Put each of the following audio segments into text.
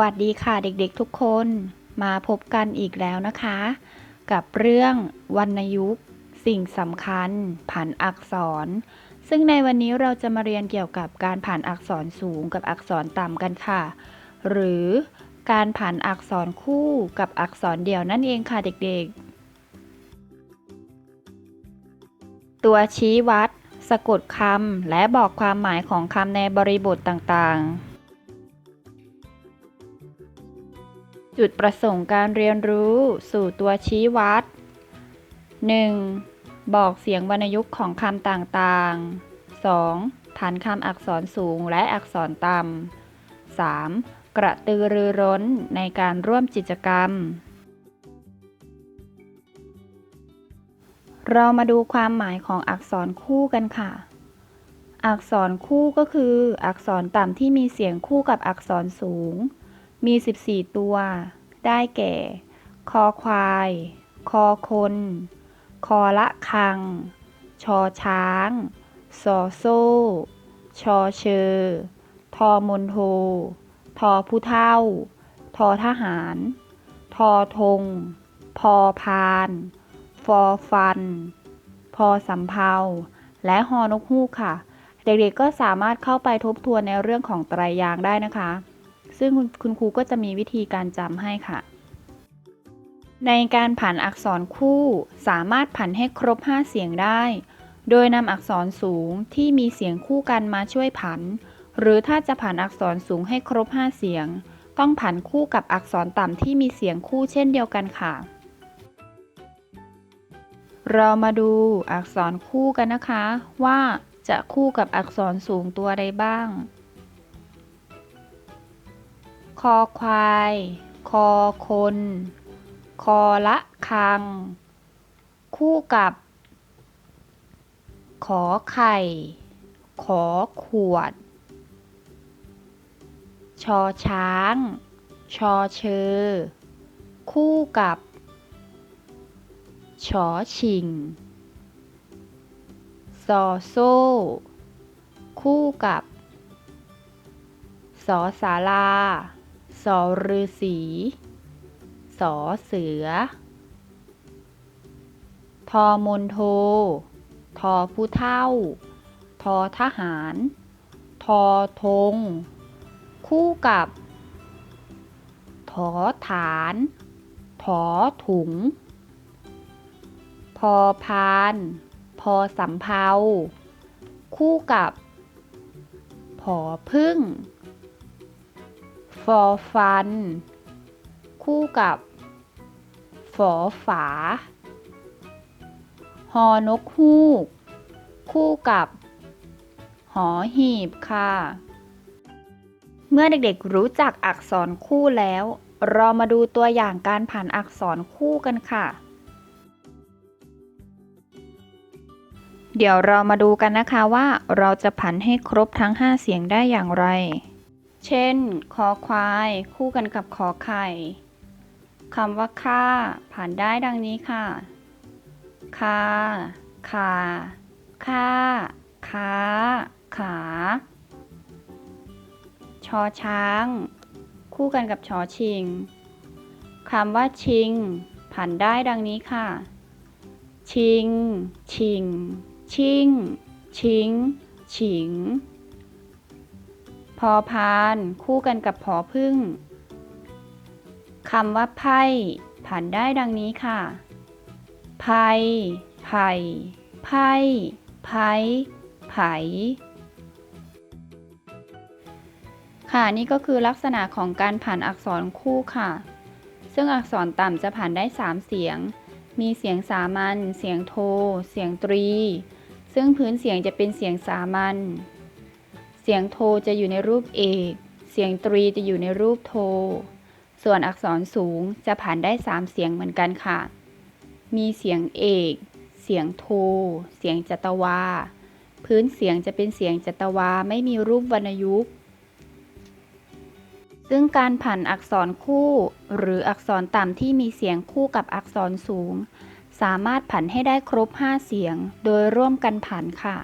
สวัสดีค่ะเด็กๆทุกคนมาพบกันอีกแล้วนะคะ กับเรื่องวรรณยุกต์ สิ่งสำคัญ ผันอักษร ซึ่งในวันนี้เราจะมาเรียนเกี่ยวกับการผันอักษรสูงกับอักษรต่ำกันค่ะ หรือการผันอักษรคู่กับอักษรเดี่ยวนั่นเองค่ะเด็กๆ ตัวชี้วัด สะกดคำและบอกความหมายของคำในบริบทต่างๆ จุดประสงค์การเรียนรู้สู่ตัวชี้วัด 1. บอกเสียงวรรณยุกต์ของคำต่างๆ 2. ผันคำอักษรสูงและอักษรต่ำ 3. กระตือรือร้นในการร่วมกิจกรรม เรามาดูความหมายของอักษรคู่กันค่ะ อักษรคู่ก็คือ อักษรต่ำที่มีเสียงคู่กับอักษรสูง มี 14 ตัว ได้แก่ คอควาย คอคน คอละคัง ชอช้างซอโซ่ ชอเชอ ทอมนโท ทอผู้เท่า ทอทหาร ทอธง พอพาน ฟอฟัน พอสำเภา และฮอนกฮูกค่ะ เด็กๆก็สามารถเข้าไปทบทวนในเรื่องของไตรยางค์ได้นะคะ ซึ่งคุณครูก็จะมีวิธีการจำให้ค่ะ ในการผันอักษรคู่สามารถผันให้ครบ 5 เสียงได้ โดยนำอักษรสูงที่มีเสียงคู่กันมาช่วยผัน หรือถ้าจะผันอักษรสูงให้ครบ 5 เสียง ต้องผันคู่กับอักษรต่ำที่มีเสียงคู่เช่นเดียวกันค่ะ เรามาดูอักษรคู่กันนะคะว่าจะคู่กับอักษรสูงตัวใดบ้าง คอควาย คอคน คอละคัง คู่กับ ขอไข่ ขอขวด ชอช้าง ชอเชอ คู่กับ ชอชิง ซอโซ่ คู่กับสอสาลา สอฤษีสอเสือ ทอมนโท ทอผู้เท่า ทอทหาร ทอธง คู่กับ ถอฐาน ถอถุง พอพาน พอสำเภาคู่กับ ผอพึ่ง ฟอฟัน คู่กับ ฝอฝา หอนกฮูก คู่กับ หอหีบค่ะ เมื่อเด็กๆรู้จักอักษรคู่แล้ว เรามาดูตัวอย่างการผ่านอักษรคู่กันค่ะ เดี๋ยวเรามาดูกันนะคะว่าเราจะผันให้ครบทั้ง 5 เสียงได้อย่างไร เช่น คอควายคู่กันกับขอไข่คำว่าค่าผ่านได้ดังนี้ค่ะ คาขาค่าขาขา ชอช้าง คู่กันกับชอชิง คำว่าชิงผันได้ดังนี้ค่ะ ชิง ชิง ชิง ชิง ฉิง พอพานคู่กันกับพอพึ่งคำว่าไพ่ผันได้ดังนี้ค่ะ ไพ่ไผ่ไพ่ไผ่ไผ่ค่ะนี่ก็คือลักษณะของการผันอักษรคู่ค่ะ ซึ่งอักษรต่ำจะผันได้ 3 เสียง มีเสียงสามัญ เสียงโท เสียงตรี ซึ่งพื้นเสียงจะเป็นเสียงสามัญ สียงโทจะอยู่ในรูปเอก เสียงตรีจะอยู่ในรูปโท ส่วนอักษรสูงจะผันได้ 3 เสียงเหมือนกันค่ะ มีเสียงเอก เสียงโท เสียงจัตวา พื้นเสียงจะเป็นเสียงจัตวาไม่มีรูปวรรณยุกต์ ซึ่งการผันอักษรคู่ หรืออักษรต่ำที่มีเสียงคู่กับอักษรสูง สามารถผันให้ได้ครบ 5 เสียง โดยร่วมกันผันค่ะ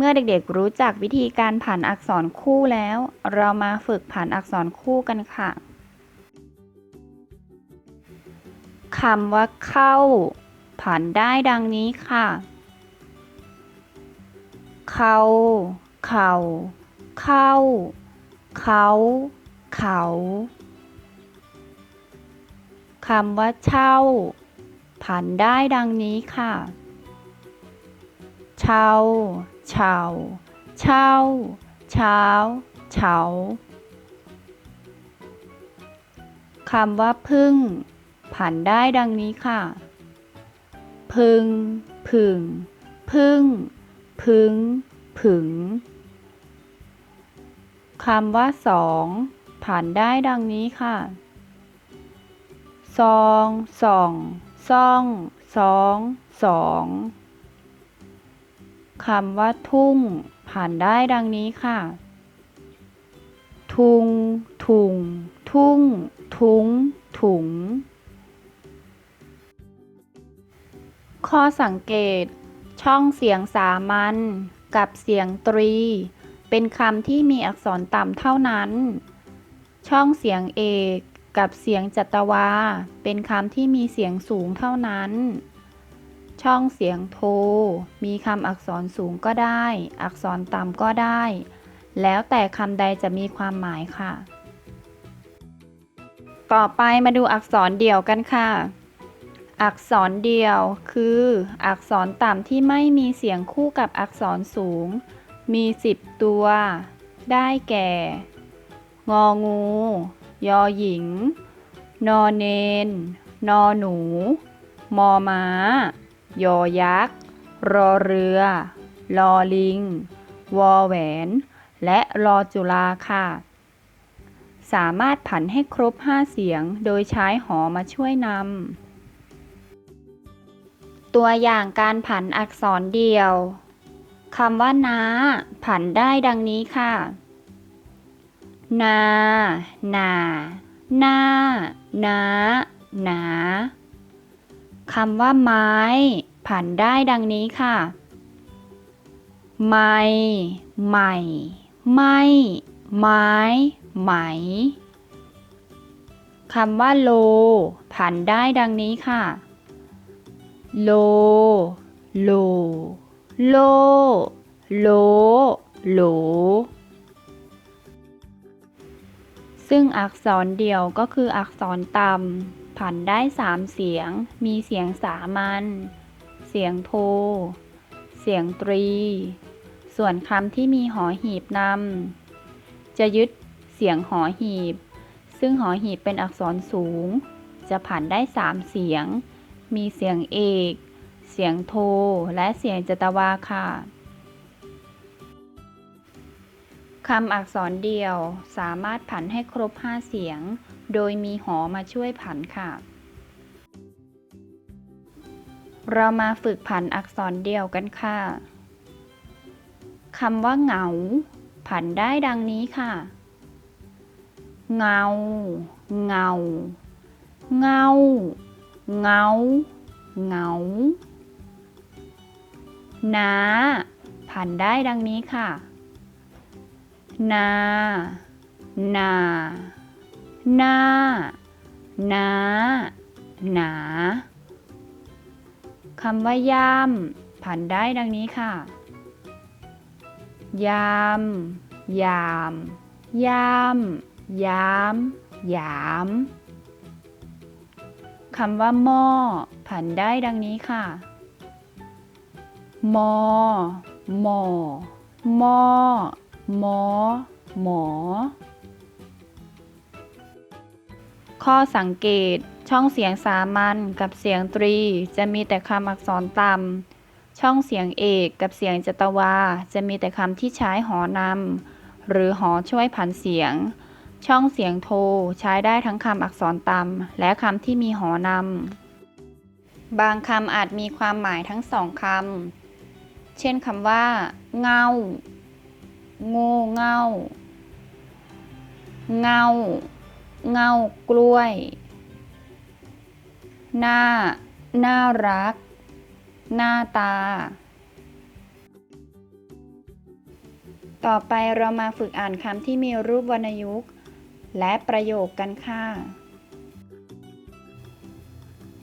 เมื่อเด็กๆรู้จักวิธีการผันอักษรคู่แล้ว เรามาฝึกผันอักษรคู่กันค่ะคำว่าเข้า ผันได้ดังนี้ค่ะ เขาเขาเข้า เขา เขาคำว่าเช่า ผันได้ดังนี้ค่ะ เช่า เช่าเช่า เช้า เฉาคำว่าพึ่ง ผันได้ดังนี้ค่ะ พึงผึ่ง พึ่ง พึง ผึงคำว่าสองผันได้ดังนี้ค่ะ ซอง ส่อง ซ่อง สอง สอง คำว่าทุ่งผันได้ดังนี้ค่ะ ทุงถุง ทุ่ง ทุง ถุง ข้อสังเกต ช่องเสียงสามัญกับเสียงตรี เป็นคำที่มีอักษรต่ำเท่านั้น ช่องเสียงเอกกับเสียงจัตวา เป็นคำที่มีเสียงสูงเท่านั้น ช่องเสียงโท มีคำอักษรสูงก็ได้ อักษรต่ำก็ได้ แล้วแต่คำใดจะมีความหมายค่ะ ต่อไปมาดูอักษรเดี่ยวกันค่ะ อักษรเดี่ยวคือ อักษรต่ำที่ไม่มีเสียงคู่กับอักษรสูง มี 10 ตัว ได้แก่ งองู ยอหญิง นอเนน นอหนู มอม้า ยอยักษ์ รอเรือ ลอลิง วอแหวน และรอจุฬาค่ะ สามารถผันให้ครบ 5 เสียงโดยใช้หอมาช่วยนำ ตัวอย่างการผันอักษรเดียวคำว่านาผันได้ดังนี้ค่ะ นา นาหน้านาหนา คำว่าไม้ ผันได้ดังนี้ค่ะ ไม้ ใหม่ ไม่ ไม้ ไหม คำว่าโล ผันได้ดังนี้ค่ะ โล โล โล โล โหล ซึ่งอักษรเดียวก็คืออักษรต่ำ ผันได้สามเสียง มีเสียงสามัญ เสียงโท เสียงตรี ส่วนคำที่มีหอหีบนำ จะยึดเสียงหอหีบ ซึ่งหอหีบเป็นอักษรสูง จะผันได้สามเสียง มีเสียงเอก เสียงโท และเสียงจตวาค่ะ คำอักษรเดียวสามารถผันให้ครบ 5 เสียง โดยมีหอมาช่วยผันค่ะ เรามาฝึกผันอักษรเดียวกันค่ะคำว่าเหงา ผันได้ดังนี้ค่ะ เงา เงา เงา เงา เงานาผันได้ดังนี้ค่ะ นา นานานา หนา คำว่าย่ามผันได้ดังนี้ค่ะ ยาม ยาม ยาม ยาม ยามคำว่าหม้อผันได้ดังนี้ค่ะ มอหมอ มอ หมอ หมอ ข้อสังเกตช่องเสียงสามัญกับเสียงตรี จะมีแต่คำอักษรต่ำ ช่องเสียงเอกกับเสียงจตวา จะมีแต่คำที่ใช้หอนำหรือหอช่วยผันเสียง ช่องเสียงโทใช้ได้ทั้งคำอักษรต่ำและคำที่มีหอนำ บางคำอาจมีความหมายทั้งสองคำ เช่นคำว่า เงา โง่เง่า เงา เงากล้วย หน้า น่ารัก หน้าตา ต่อไปเรามาฝึกอ่านคำที่มีรูปวรรณยุกต์ และประโยคกันค่ะ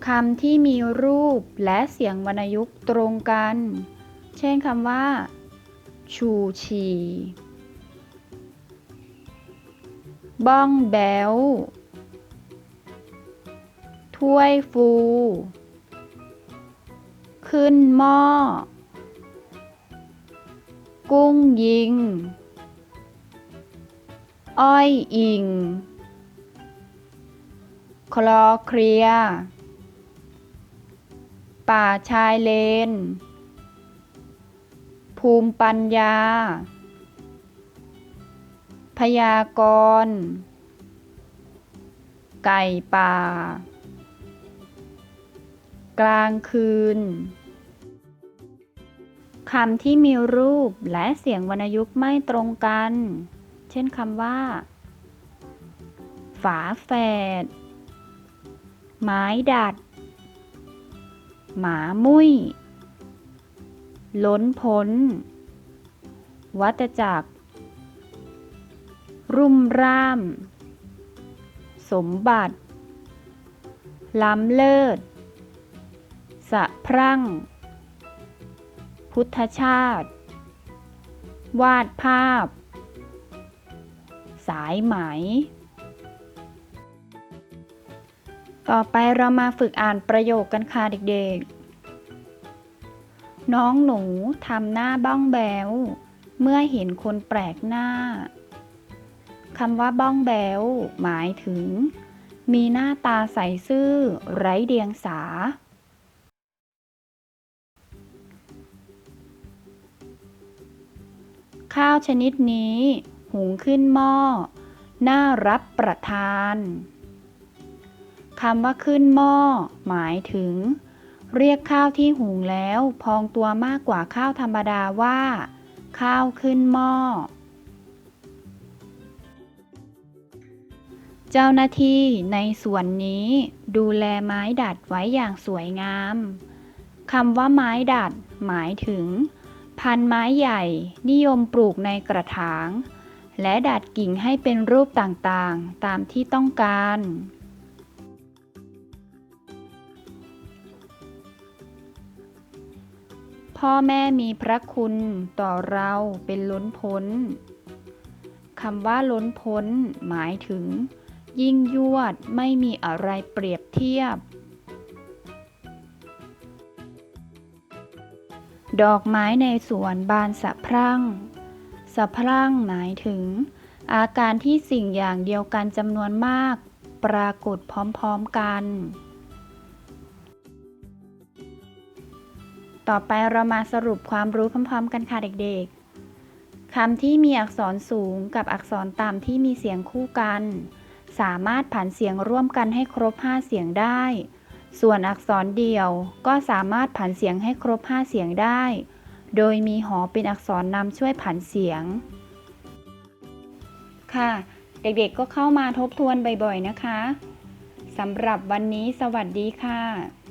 คำที่มีรูปและเสียงวรรณยุกต์ตรงกัน เช่นคำว่า ชูชี บ้องแบวถ้วยฟู ขึ้นหม้อ กุ้งยิง อ้อยอิง คลอเคลีย ป่าชายเลน ภูมิปัญญา พยากรณ์ไก่ป่า กลางคืนคำที่มีรูปและเสียงวรรณยุกต์ไม่ตรงกัน เช่นคำว่า ฝาแฝด ไม้ดัด หมามุ้ย ล้นพ้น วัตจักร รุ่มร่าม สมบัติ ล้ำเลิศ สะพรั่ง พุทธชาติ วาดภาพ สายไหม ต่อไปเรามาฝึกอ่านประโยคกันค่ะเด็กๆ น้องหนูทำหน้าบ้องแบวเมื่อเห็นคนแปลกหน้าคำว่าบ้องแบวหมายถึง มีหน้าตาใสซื่อ ไร้เดียงสา ข้าวชนิดนี้ หุงขึ้นหม้อ น่ารับประทานคำว่าขึ้นหม้อ หมายถึง เรียกข้าวที่หุงแล้วพองตัวมากกว่าข้าวธรรมดาว่า ข้าวขึ้นหม้อ เจ้าหน้าที่ในส่วนนี้ดูแลไม้ดัดไว้อย่างสวยงามคำว่าไม้ดัด หมายถึง พันไม้ใหญ่นิยมปลูกในกระถาง และดัดกิ่งให้เป็นรูปต่างๆ ตามที่ต้องการ พ่อแม่มีพระคุณต่อเราเป็นล้นพ้นคำว่าล้นพ้น หมายถึง ยิ่งยวดไม่มีอะไรเปรียบเทียบ ดอกไม้ในสวนบานสะพรั่ง สะพรั่งหมายถึง อาการที่สิ่งอย่างเดียวกันจำนวนมาก ปรากฏพร้อมๆกัน ต่อไปเรามาสรุปความรู้พร้อมๆ กันค่ะเด็กๆ คำที่มีอักษรสูงกับอักษรต่ำที่มีเสียงคู่กัน สามารถผันเสียงร่วมกันให้ครบ 5 เสียงได้ ส่วนอักษรเดียวก็สามารถผันเสียงให้ครบ 5 เสียงได้ โดยมีหอเป็นอักษรนำช่วยผันเสียง ค่ะ เด็กๆก็เข้ามาทบทวนบ่อยๆนะคะสำหรับวันนี้สวัสดีค่ะ